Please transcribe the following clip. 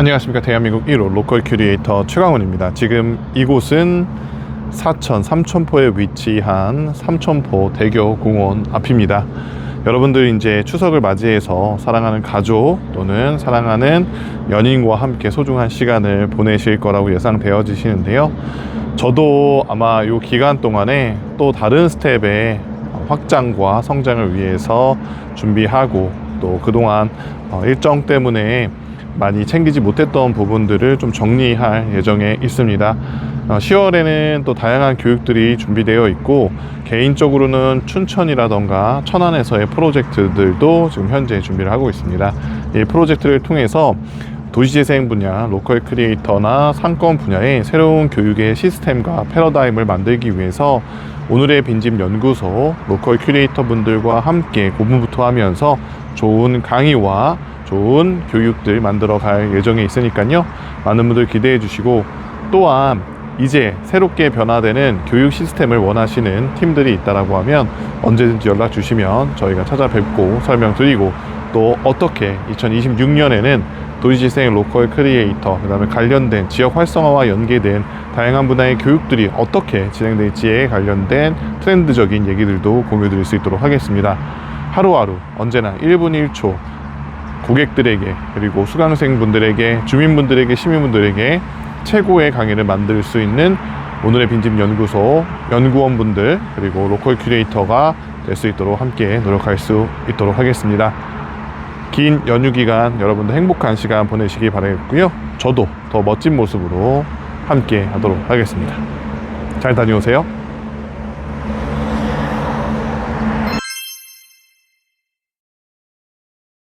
안녕하십니까. 대한민국 1호 로컬 큐리에이터 최강훈입니다. 지금 이곳은 사천 삼천포에 위치한 삼천포 대교 공원 앞입니다. 여러분들 이제 추석을 맞이해서 사랑하는 가족 또는 사랑하는 연인과 함께 소중한 시간을 보내실 거라고 예상되어지시는데요. 저도 아마 이 기간 동안에 또 다른 스텝의 확장과 성장을 위해서 준비하고 또 그동안 어, 일정 때문에 많이 챙기지 못했던 부분들을 좀 정리할 예정에 있습니다. 어, 10월에는 또 다양한 교육들이 준비되어 있고 개인적으로는 춘천이라던가 천안에서의 프로젝트들도 지금 현재 준비를 하고 있습니다. 이 프로젝트를 통해서 도시재생 분야, 로컬 크리에이터나 상권 분야의 새로운 교육의 시스템과 패러다임을 만들기 위해서 오늘의 빈집 연구소 로컬 큐레이터 분들과 함께 고문부터 하면서 좋은 강의와 좋은 교육들 만들어 갈 예정에 있으니까요. 많은 분들 기대해 주시고 또한 이제 새롭게 변화되는 교육 시스템을 원하시는 팀들이 있다라고 하면 언제든지 연락 주시면 저희가 찾아뵙고 설명드리고 또 어떻게 2026년에는 도시재생 로컬 크리에이터 그다음에 관련된 지역 활성화와 연계된 다양한 분야의 교육들이 어떻게 진행될지에 관련된 트렌드적인 얘기들도 공유드릴 수 있도록 하겠습니다. 하루하루 언제나 1분 1초 고객들에게 그리고 수강생분들에게 주민분들에게 시민분들에게 최고의 강의를 만들 수 있는 오늘의 빈집 연구소 연구원분들 그리고 로컬 큐레이터가 될 수 있도록 함께 노력할 수 있도록 하겠습니다. 긴 연휴 기간 여러분들 행복한 시간 보내시기 바라겠고요. 저도 더 멋진 모습으로 함께 하도록 하겠습니다. 잘 다녀오세요.